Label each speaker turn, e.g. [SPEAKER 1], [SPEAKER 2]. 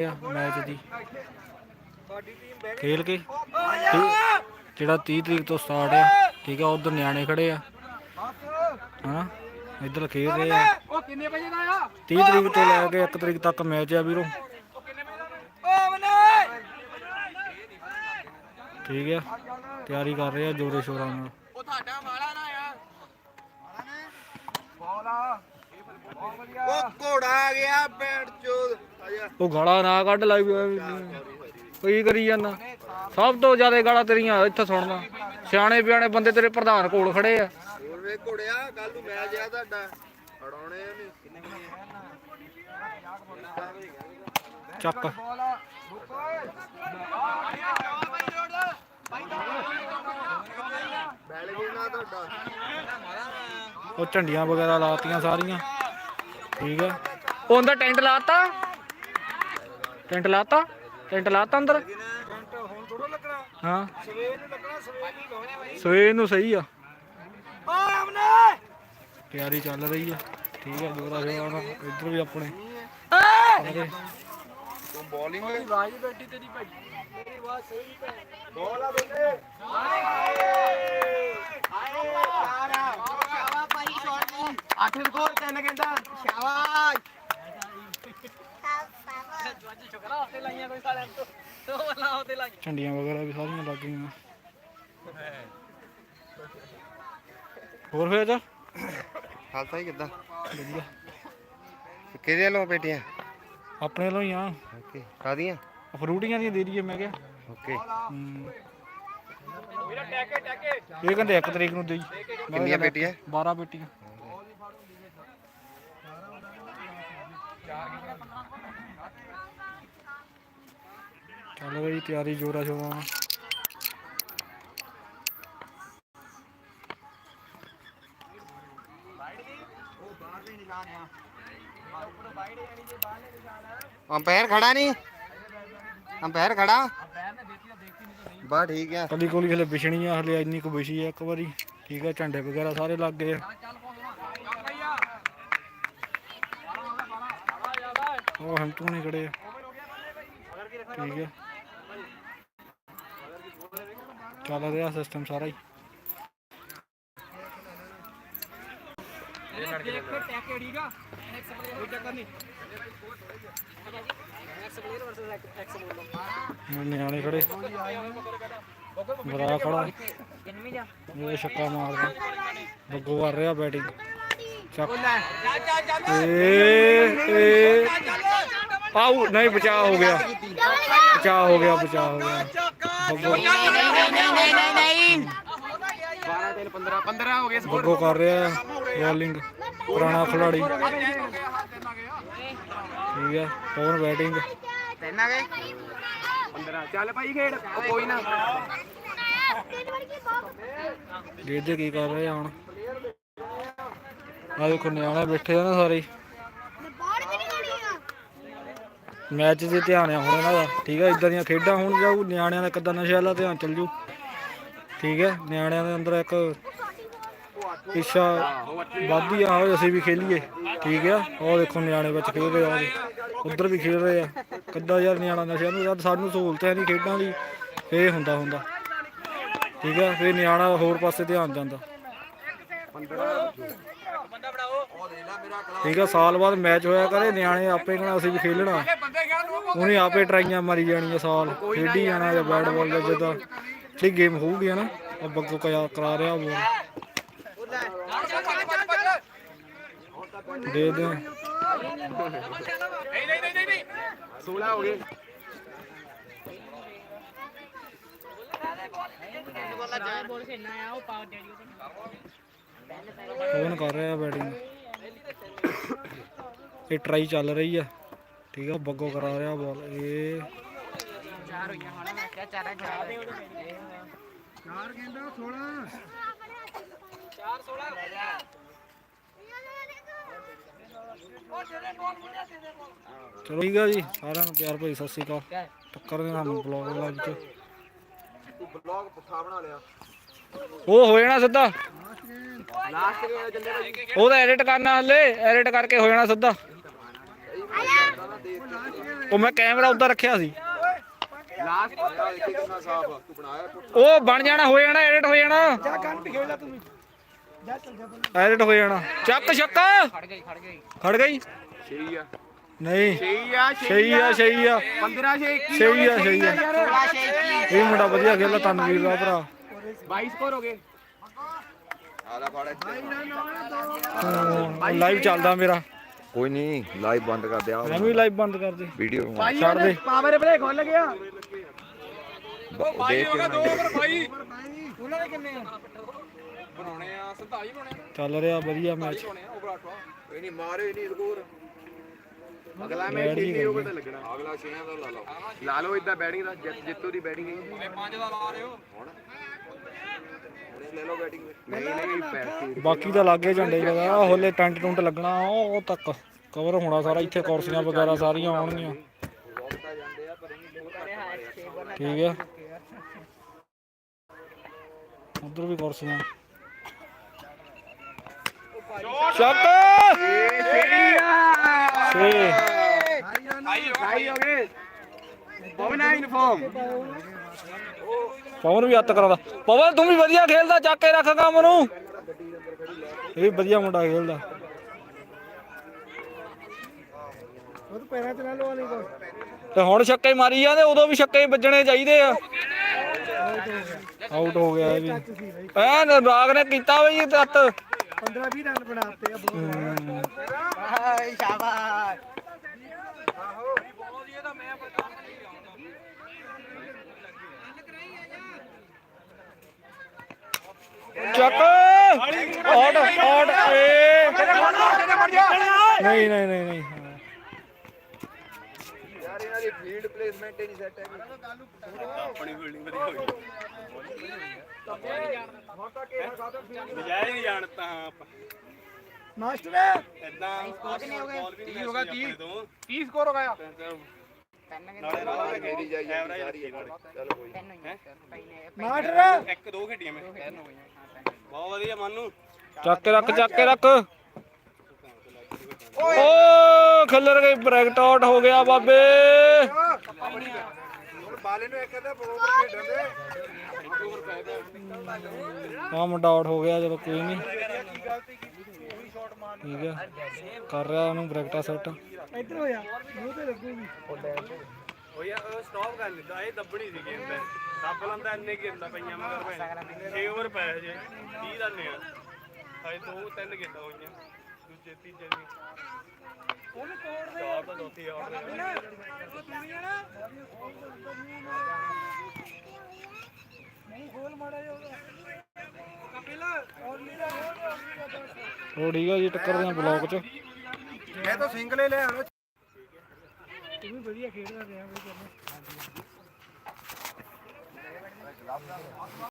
[SPEAKER 1] ਆ ਮੈਚ ਦੀ। ਖੇਲ ਕੇ। ਜਿਹੜਾ 30 ਤਰੀਕ ਤੋਂ ਸਟਾਰਟ ਆ ਠੀਕ ਆ ਉਧਰ ਨਿਆਣੇ ਖੜੇ ਆ। ਹਨਾ? ਇੱਧਰ ਖੇਡ ਰਹੇ ਆ।
[SPEAKER 2] ਉਹ ਕਿੰਨੇ ਵਜੇ ਦਾ ਆ?
[SPEAKER 1] 30 ਤਰੀਕ ਤੋਂ ਲੈ ਕੇ 1 ਤਰੀਕ ਤੱਕ ਮੈਚ ਆ ਵੀਰੋ। ਠੀਕ ਆ। ਤਿਆਰੀ ਕਰ ਰਹੇ ਆ ਜੋਰੇ ਸ਼ੋਰਾਂ ਨਾਲ।
[SPEAKER 2] ਉਹ ਤੁਹਾਡਾ ਵਾਲਾ ਨਾ ਆ। ਬੋਲ ਆ ਉਹ ਘੋੜਾ ਆ ਗਿਆ ਬੈਠ ਚੋਦ।
[SPEAKER 1] ਉਹ ਗਾਲਾਂ ਨਾ ਕੱਢ ਲਾਈ ਕੋਈ ਕਰੀ ਜਾਂਦਾ? ਸਭ ਤੋਂ ਜ਼ਿਆਦਾ ਗਾਲਾਂ ਤੇਰੀਆਂ ਇੱਥੇ ਸੁਣਦਾ ਸਿਆਣੇ ਬਿਆਣੇ ਬੰਦੇ ਤੇਰੇ ਪ੍ਰਧਾਨ ਕੋਲ ਖੜੇ ਆ।
[SPEAKER 2] ਹੋਰ ਵੇ ਘੋੜਿਆ ਕੱਲ ਨੂੰ ਮੈਚ ਆ ਤੁਹਾਡਾ। ਫੜਾਉਣੇ ਉਹਨੇ।
[SPEAKER 1] ਚੱਕ। ਉਹ ਝੰਡੀਆਂ ਵਗੈਰਾ ਲਾਤੀਆਂ ਸਾਰੀਆਂ। ਠੀਕ ਆ। ਉਹ ਅੰਦਰ ਟੈਂਟ ਲਾਤਾ? ਟੈਂਟ ਲਾਤਾ ਟੈਂਟ ਲਾਤਾ ਅੰਦਰ।
[SPEAKER 2] ਹੁਣ ਥੋੜਾ ਲੱਗਣਾ
[SPEAKER 1] ਹਾਂ।
[SPEAKER 2] ਸਵੇਰ ਨੂੰ ਲੱਗਣਾ ਸਵੇਰ ਨੂੰ ਲਾਉਣੇ ਬਾਈ
[SPEAKER 1] ਸਵੇਰ ਨੂੰ ਸਹੀ ਆ।
[SPEAKER 2] ਅਮਨੇ!
[SPEAKER 1] ਤਿਆਰੀ ਚੱਲ ਰਹੀ ਆ। ਠੀਕ ਆ ਜੋਰਾ ਸ਼ੋਰਾ ਇੱਧਰ ਵੀ ਆਪਣੇ। ਸਾਰੇ
[SPEAKER 2] ਤੂੰ ਬੋਲਿੰਗ ਵਾਲੀ ਆਵਾਜ਼ ਬੈਠੀ ਤੇਰੀ ਭਾਈ। ਤੇਰੀ ਆਵਾਜ਼ ਸਹੀ ਪੈ ਬੋਲ ਆ ਬੰਦੇ ਆਏ ਆਏ। ਯਾਰ ਸ਼ਾਵਾ ਭਾਈ ਸ਼ਾਟ ਨਹੀਂ ਅੱਠ ਸਕੋਰ ਤਿੰਨ ਕਹਿੰਦਾ ਸ਼ਾਬਾਸ਼।
[SPEAKER 1] ਝੰਡੀਆਂ ਵਗੈਰਾ ਵੀ ਸਾਰੀਆਂ ਲੱਗ ਗਈਆਂ। ਹੋਰ ਫੇਰ ਜਾ
[SPEAKER 2] ਹਾਲਤਾ ਹੀ ਕਿੱਦਾਂ?
[SPEAKER 1] ਵਧੀਆ।
[SPEAKER 2] ਕਿਹਦੇ ਵੱਲੋਂ ਬੇਟੀਆਂ
[SPEAKER 1] ਆਪਣੇ ਵੱਲੋਂ ਹੀ ਆ।
[SPEAKER 2] ਓਕੇ। ਕਾਦੀਆਂ
[SPEAKER 1] ਫਰੂਟੀਆਂ ਦੀਆਂ ਦੇ ਦਈਏ ਮੈਂ ਕਿਹਾ।
[SPEAKER 2] ਓਕੇ।
[SPEAKER 1] ਹੂੰ। ਇਹ ਕਹਿੰਦੇ ਇੱਕ ਤਰੀਕ ਨੂੰ ਦੇਈ।
[SPEAKER 2] ਕਿੰਨੀਆਂ ਬੇਟੀਆਂ
[SPEAKER 1] 12 ਬੇਟੀਆਂ ਚੱਲ ਗਈ ਤਿਆਰੀ ਜੋਰਾ ਸ਼ੋਰਾ ਨਾਲ।
[SPEAKER 2] ਅੰਪਾਇਰ ਖੜਾ ਨਹੀਂ ਅੰਪਾਇਰ ਖੜਾ? ਬਾ ਠੀਕ ਆ।
[SPEAKER 1] ਕਲੀ ਕੋਲੀ ਹਲੇ ਵਿਛਣੀ ਆ ਹਲੇ ਇੰਨੀ ਕੁ ਵਿਛੀ ਆ ਇੱਕ ਵਾਰੀ। ਠੀਕ ਆ ਝੰਡੇ ਵਗੈਰਾ ਸਾਰੇ ਲੱਗ ਗਏ ਆ। ਉਹ ਤੂੰ ਨਹੀਂ ਖੜੇ ਆ। ਠੀਕ ਆ। ਚੱਲ ਰਿਹਾ ਸਿਸਟਮ ਸਾਰਾ ਹੀ ਨਿਆਣੇ ਖੜੇ ਬਰਾ ਖੜਾ ਇਹ ਛੱਕਾ ਮਾਰਦਾ ਬੱਗੋ ਕਰ ਰਿਹਾ ਬੈਟਿੰਗ ਚੱਕ ਏ ਏ ਆਉ ਨਹੀਂ ਬਚਾ ਹੋ ਗਿਆ ਬਚਾ ਹੋ ਗਿਆ ਬਚਾ ਹੋ ਗਿਆ ਬੱਗੋ
[SPEAKER 2] 12 3 15 15 ਹੋ ਗਏ
[SPEAKER 1] ਬੱਗੋ ਕਰ ਰਿਹਾ ਬੋਲਿੰਗ ਪੁਰਾਣਾ ਖਿਲਾੜੀ ਠੀਕ ਹੈ ਕੌਣ ਬੈਟਿੰਗ।
[SPEAKER 2] ਤਿੰਨ ਆ ਗਏ। 15 ਚੱਲ ਭਾਈ ਖੇਡ ਉਹ ਕੋਈ ਨਾ।
[SPEAKER 1] ਦੇਖਦੇ ਕੀ ਕਰ ਰਹੇ ਆ ਹੁਣ? ਆ ਦੇਖੋ ਨਿਆਣੇ ਬੈਠੇ ਆ ਨਾ ਸਾਰੇ ਹੀ। ਮੈਚ 'ਤੇ ਧਿਆਨ ਆ ਹੁਣ ਇਹਨਾਂ ਦਾ, ਠੀਕ ਹੈ ਇਦਾਂ ਦੀਆਂ ਖੇਡਾਂ ਹੋਣ ਜਾਊ, ਨਿਆਣਿਆਂ ਦਾ ਕਿੱਦਾਂ ਨਸ਼ੇ ਵਾਲਾ ਧਿਆਨ ਚੱਲ ਜੂ? ਠੀਕ ਹੈ ਨਿਆਣਿਆਂ ਦੇ ਅੰਦਰ ਇੱਕ ਇੱਛਾ ਵੱਧਦੀ ਆ ਅਸੀਂ ਵੀ ਖੇਲੀਏ, ਠੀਕ ਆ? ਉਹ ਦੇਖੋ ਨਿਆਣੇ ਵਿੱਚ ਖੇਡ ਰਹੇ ਆ ਉਧਰ ਵੀ ਖੇਡ ਰਹੇ ਆ। ਕਿੱਦਾਂ ਯਾਰ ਨਿਆਣਾ ਨਸ਼ਿਆਂ ਨੂੰ, ਯਾਰ ਸਾਨੂੰ ਸਹੂਲਤ ਹੈ ਨਹੀਂ ਖੇਡਾਂ ਦੀ ਇਹ ਹੁੰਦਾ ਹੁੰਦਾ। ਠੀਕ ਆ? ਫੇਰ ਨਿਆਣਾ ਹੋਰ ਪਾਸੇ ਧਿਆਨ ਜਾਂਦਾ। ਠੀਕ ਆ ਸਾਲ ਬਾਅਦ ਮੈਚ ਹੋਇਆ ਕਰੇ ਨਿਆਣੇ ਆਪੇ ਕਹਿਣਾ ਅਸੀਂ ਵੀ ਖੇਲਣਾ। ਉਹਨੇ ਆਪੇ ਟਰਾਈਆਂ ਮਾਰੀ ਜਾਣੀਆਂ ਸਾਲ ਖੇਡੀ ਜਾਣਾ ਜਾਂ ਬੈਟ ਬਾਲ ਜਾਂ ਜਿੱਦਾਂ। ਜਿਹੜੀ ਗੇਮ ਹੋਊਗੀ ਨਾ ਉਹ ਬੱਗੋ ਕਰਾ ਕਰਾ ਰਿਹਾ ਉਹ। ਦੇ ਦੇ।
[SPEAKER 2] 16 ਹੋ ਗਏ
[SPEAKER 1] ਫੋਨ ਕਰ ਰਿਹਾ ਬੈਟਿੰਗ ਇਹ ਟਰਾਈ ਚੱਲ ਰਹੀ ਆ ਠੀਕ ਆ ਬੱਗੋ ਕਰਾ ਰਿਹਾ ਬਾਲ। ਇਹ
[SPEAKER 2] ਚਾਰ ਕਹਿੰਦਾ 16
[SPEAKER 1] ਚਲੋ ਠੀਕ ਆ ਜੀ, ਸਾਰਿਆਂ ਨੂੰ ਪਿਆਰ ਭਾਈ ਸਤਿ ਸ਼੍ਰੀ ਅਕਾਲ। ਟੱਕਰ ਦੇ ਨਾਲ ਬਲੌਗ ਲਾਈਵ ਚ।
[SPEAKER 2] ਤੂੰ ਬਲੌਗ ਪੁੱਠਾ ਬਣਾ ਲਿਆ।
[SPEAKER 1] ਉਹ ਹੋ ਜਾਣਾ ਸਿੱਧਾ।
[SPEAKER 2] ਭਾਈ
[SPEAKER 1] ਉਹਦਾ ਐਡਿਟ ਕਰਨਾ ਹਲੇ ਐਡਿਟ ਕਰਕੇ ਹੋ ਜਾਣਾ ਸਿੱਧਾ। ਉਹ ਮੈਂ ਕੈਮਰਾ ਉੱਧਰ ਰੱਖਿਆ ਸੀ।
[SPEAKER 2] ਤੂੰ
[SPEAKER 1] ਉਹ ਬਣ ਜਾਣਾ ਹੋ ਜਾਣਾ ਐਡਿਟ ਹੋ ਜਾਣਾ।
[SPEAKER 3] ਜਾ ਕੰਨ ਤੇ ਖੇਡ ਲੈ ਤੂੰ ਵੀ ਜਾ ਚੱਲ ਜਾ ਤੂੰ
[SPEAKER 1] ਐਡਿਟ ਹੋ ਜਾਣਾ। ਚੱਕ ਛੱਕਾ
[SPEAKER 4] ਖੜ ਗਈ। ਖੜ ਗਈ
[SPEAKER 1] ਖੜ ਗਈ
[SPEAKER 2] ਛੇ ਆ।
[SPEAKER 1] ਨਹੀਂ
[SPEAKER 2] ਛੇ ਆ
[SPEAKER 1] ਸਹੀ ਆ ਸਹੀ ਆ
[SPEAKER 2] 15 ਛੇ 21
[SPEAKER 1] ਸਹੀ ਆ। ਸਹੀ ਆ
[SPEAKER 4] 16 6 21
[SPEAKER 1] ਇਹ ਮੁੰਡਾ ਵਧੀਆ ਖੇਲਦਾ ਤਨਵੀਰ ਦਾ ਭਰਾ।
[SPEAKER 2] 22 ਸਕੋਰ ਹੋ ਗਏ। ਆਦਾ ਫੜ
[SPEAKER 1] ਲਾਈਵ ਚੱਲਦਾ ਮੇਰਾ।
[SPEAKER 5] ਕੋਈ ਨਹੀਂ ਲਾਈਵ ਬੰਦ ਕਰ ਦਿਆ।
[SPEAKER 1] ਮੈਂ ਵੀ ਲਾਈਵ ਬੰਦ ਕਰ ਦੇ
[SPEAKER 5] ਵੀਡੀਓ
[SPEAKER 1] ਛੱਡ ਦੇ।
[SPEAKER 3] ਪਾਵਰ ਪਲੇ ਖੁੱਲ ਗਿਆ।
[SPEAKER 5] ਦੇਖ ਕੇ
[SPEAKER 3] ਉਹਨਾਂ ਦੇ ਕਿੰਨੇ ਆ?
[SPEAKER 2] ਬਣਾਉਣੇ ਆ 27 ਬਣਾਉਣੇ
[SPEAKER 1] ਚੱਲ ਰਿਹਾ ਵਧੀਆ ਮੈਚ
[SPEAKER 2] ਬਣਾਉਣੇ ਆ ਓਵਰ 8 ਕੋਈ ਨਹੀਂ ਮਾਰੇ ਨਹੀਂ ਸਕੋਰ। ਅਗਲਾ ਮੈਚ ਕਿੰਨੇ ਓਵਰ ਦਾ ਲੱਗਣਾ। ਅਗਲਾ 6 ਦਾ ਲਾ ਲਓ। ਲਾ ਲਓ ਇਦਾਂ ਬੈਟਿੰਗ ਦਾ ਜਿੱਤੂ ਦੀ ਬੈਟਿੰਗ ਹੈ। 5 ਦਾ ਲਾ ਲਿਓ ਹੁਣ
[SPEAKER 1] ਬਾਕੀ ਦਾ ਲੱਗੇ ਝੰਡੇ ਜਗਾ ਹੋਲੇ ਟੈਂਟ ਟੁੰਟ ਲੱਗਣਾ ਉਹ ਤੱਕ ਕਵਰ ਹੋਣਾ ਸਾਰਾ ਇੱਥੇ ਕੁਰਸੀਆਂ ਵਗੈਰਾ ਸਾਰੀਆਂ ਆਉਣਗੀਆਂ। ਠੀਕ ਹੈ। ਉਧਰ ਵੀ ਕੁਰਸੀਆਂ।
[SPEAKER 2] ਸ਼ਾਟ ਪਵਨ
[SPEAKER 1] ਵੀ ਹੱਥ ਕਰਾਉਂਦਾ। ਪਵਨ ਤੂੰ ਵੀ ਵਧੀਆ ਖੇਲਦਾ ਚੱਕ ਕੇ ਰੱਖ ਕੰਮ ਨੂੰ। ਇਹ ਵੀ ਵਧੀਆ ਮੁੰਡਾ ਖੇਲਦਾ।
[SPEAKER 3] ਤੇ
[SPEAKER 1] ਹੁਣ ਛੱਕੇ ਮਾਰੀ ਜਾਂਦੇ ਉਦੋਂ ਵੀ ਛੱਕੇ ਵੱਜਣੇ ਚਾਹੀਦੇ ਆ। ਆਊਟ ਹੋ ਗਿਆ ਇਹ ਵੀ। ਐਨ ਰਾਗ ਨੇ ਕੀਤਾ ਬਈ ਤੱਤ
[SPEAKER 3] 15 20 ਰਨ ਬਣਾਤੇ ਆ ਬਹੁਤ।
[SPEAKER 4] ਹਾਏ ਸ਼ਾਬਾਸ਼।
[SPEAKER 1] ਚੱਕ। ਆਊਟ ਆਊਟ ਏ। ਨਹੀਂ ਨਹੀਂ ਨਹੀਂ ਨਹੀਂ।
[SPEAKER 2] ਯਾਰ ਇਹਨਾਂ ਦੀ ਫੀਲਡ ਪਲੇਸਮੈਂਟ ਹੀ ਨਹੀਂ ਸੈੱਟ ਹੈ ਆਪਣੀ ਫੀਲਡਿੰਗ ਵਧੀਆ ਹੋਈ। ਨਜਾਇਜ਼ ਨਹੀਂ ਜਾਣਤਾ ਹਾਂ ਆਪਾਂ।
[SPEAKER 3] ਮਾਸਟਰ
[SPEAKER 2] ਇਦਾਂ 30 ਹੋ ਗਿਆ 30 30 ਸਕੋਰ ਹੋ ਗਿਆ। ਨਾਲੇ ਨਾਲੇ ਖੇਡੀ ਜਾਈ ਜਾਂਦੀ ਸਾਰੀ ਇੱਕ ਚਲੋ ਕੋਈ
[SPEAKER 3] ਮਾਸਟਰ
[SPEAKER 2] ਇੱਕ ਦੋ ਖੇਡੀਆਂ ਮੈਂ। ਬਹੁਤ ਵਧੀਆ ਮਾਨੂ।
[SPEAKER 1] ਚੱਕ ਕੇ ਰੱਖ ਚੱਕ ਕੇ ਰੱਖ। ਓ ਖੱਲਰ ਗਈ ਬ੍ਰੈਕਟ ਆਊਟ ਹੋ ਗਿਆ ਬਾਬੇ।
[SPEAKER 2] ਹੁਣ ਬਾਲੇ ਨੂੰ ਇੱਕ ਅੱਧਾ ਓਵਰ ਖੇਡਣ ਦੇ।
[SPEAKER 1] ਆ ਮੁੰਡਾ ਆਊਟ ਹੋ ਗਿਆ ਚਲੋ ਕੋਈ ਨਹੀਂ ਠੀਕ ਹੈ। ਕਰ ਰਿਹਾ ਉਹਨੂੰ ਬ੍ਰੈਕਟਾ ਸੈੱਟ।
[SPEAKER 3] ਇੱਧਰ ਹੋ ਜਾ ਮੂੰਹ ਤੇ ਲੱਗੂਗੀ।
[SPEAKER 2] ਉਹ ਯਾਰ ਸਟਾਪ ਕਰ ਲਿੱਤਾ ਇਹ ਦੱਬਣੀ ਸੀ ਗੇਮ ਤੇ। ਦੱਬ ਲੰਦਾ ਇੰਨੇ ਗੇਂਦਾਂ ਪਈਆਂ ਮਗਰ ਭੈਣ। 6 ਓਵਰ ਪਏ ਹਜੇ 30 ਦਾ ਨੇ ਹਜੇ ਦੋ ਤਿੰਨ ਗੇਂਦਾਂ ਹੋਈਆਂ। ਦੂਜੇ ਤੀਜੇ ਦੀ ਉਹਨੂੰ ਤੋੜ ਦੇ। ਚਾਰ ਤਾਂ ਚੌਥੀ ਆਉਟ
[SPEAKER 1] ਉਹ ਠੀਕ ਹੈ ਜੀ ਟੱਕਰ ਦੇ ਬਲੌਕ 'ਚ।
[SPEAKER 2] ਮੈਂ ਤਾਂ ਸਿੰਗਲ ਹੀ ਲੈ ਆਉਣਾ
[SPEAKER 3] ਤੂੰ ਵੀ ਵਧੀਆ ਖੇਡਦਾ ਰਿਹਾ ਬਈ